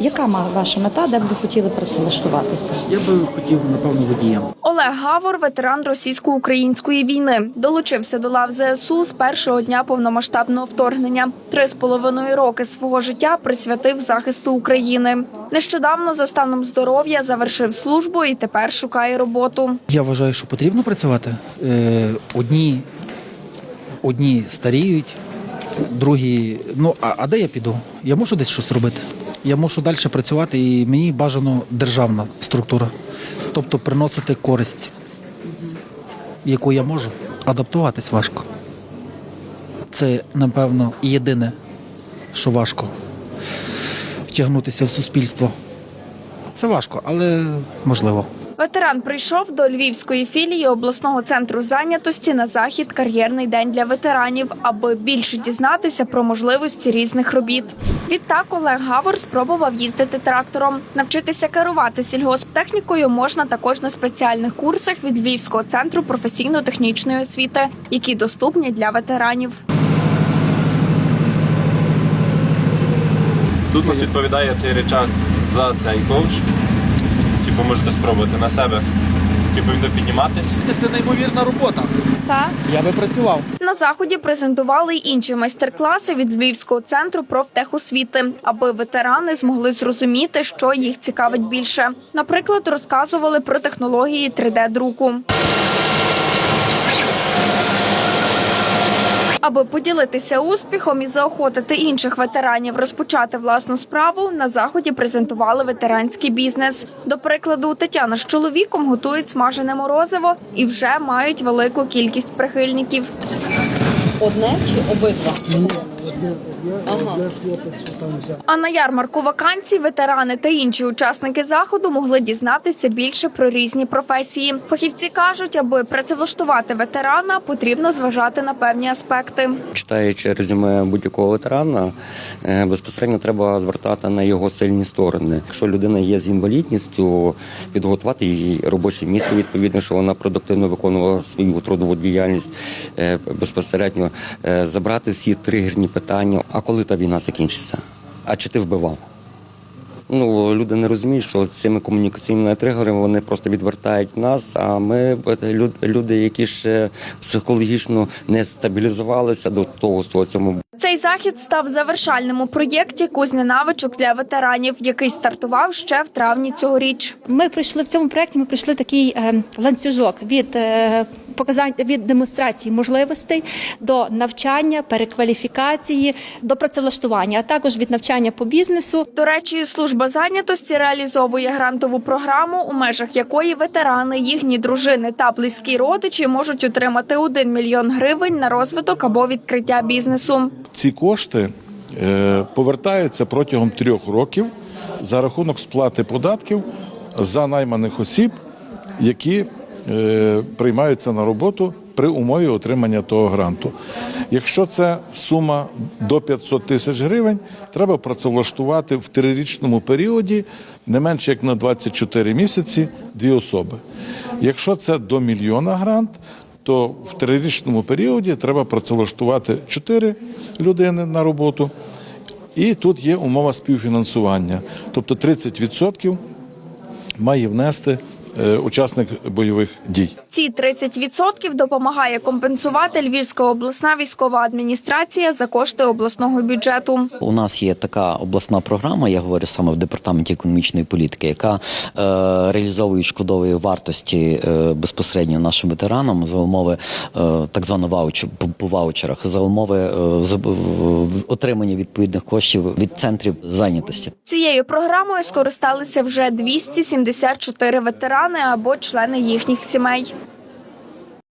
Яка ма- ваша мета, де б ви хотіли працевлаштуватися? Я би хотів, напевно, водієм. Олег Гавор, ветеран російсько-української війни, долучився до лав ЗСУ з першого дня повномасштабного вторгнення. Три з половиною роки свого життя присвятив захисту України. Нещодавно за станом здоров'я завершив службу і тепер шукає роботу. Я вважаю, що потрібно працювати. Е, одні, одні старіють, другі. Ну, а, а де я піду? Я можу десь щось робити. Я мушу далі працювати, і мені бажано державна структура. Тобто приносити користь, яку я можу. Адаптуватись важко. Це, напевно, єдине, що важко втягнутися в суспільство. Це важко, але можливо. Ветеран прийшов до львівської філії обласного центру зайнятості на захід Кар'єрний день для ветеранів, аби більше дізнатися про можливості різних робіт. Відтак Олег Гавор спробував їздити трактором. Навчитися керувати сільгосптехнікою можна також на спеціальних курсах від Львівського центру професійно-технічної освіти, які доступні для ветеранів. Тут нас відповідає цей речах за цей ковш. Типу можете спробувати на себе. Типу він буде підніматись. Це неймовірна робота. Так. Я би працював. На заході презентували й інші майстер-класи від Львівського центру профтехосвіти, аби ветерани змогли зрозуміти, що їх цікавить більше. Наприклад, розказували про технології 3D-друку. Аби поділитися успіхом і заохотити інших ветеранів розпочати власну справу, на заході презентували ветеранський бізнес. До прикладу, Тетяна з чоловіком готують смажене морозиво і вже мають велику кількість прихильників. Одне чи обидва? А на ярмарку вакансій ветерани та інші учасники заходу могли дізнатися більше про різні професії. Фахівці кажуть, аби працевлаштувати ветерана, потрібно зважати на певні аспекти. Читаючи резюме будь-якого ветерана, е, безпосередньо треба звертати на його сильні сторони. Якщо людина є з інвалідністю, підготувати її робоче місце відповідно, що вона продуктивно виконувала свою трудову діяльність е, безпосередньо е, забрати всі тригерні питання. А коли та війна закінчиться? А чи ти вбивав? Ну, люди не розуміють, що цими комунікаційними тригерами вони просто відвертають нас. А ми люди, які ще психологічно не стабілізувалися до того соціуму. Цей захід став завершальним у проєкті Кузня навичок для ветеранів, який стартував ще в травні цьогоріч. Ми пройшли в цьому проєкті. Ми пройшли такий е, ланцюжок від е, показань від демонстрації можливостей до навчання, перекваліфікації, до працевлаштування, а також від навчання по бізнесу. До речі, служба зайнятості реалізовує грантову програму, у межах якої ветерани, їхні дружини та близькі родичі можуть отримати 1 мільйон гривень на розвиток або відкриття бізнесу. Ці кошти е, повертаються протягом трьох років за рахунок сплати податків за найманих осіб, які е, приймаються на роботу при умові отримання того гранту. Якщо це сума до 500 тисяч гривень, треба працевлаштувати в трирічному періоді не менше як на 24 місяці дві особи. Якщо це до мільйона грант, то в трирічному періоді треба працевлаштувати чотири людини на роботу. І тут є умова співфінансування. Тобто 30% має внести учасник бойових дій. Ці 30% допомагає компенсувати Львівська обласна військова адміністрація за кошти обласного бюджету. У нас є така обласна програма, я говорю саме в департаменті економічної політики, яка е, реалізовує шкодової вартості е, безпосередньо нашим ветеранам за умови е, так звано вауч, по, по ваучерах, за умови е, за, в- отримання відповідних коштів від центрів зайнятості. Цією програмою скористалися вже 274 ветерани або члени їхніх сімей.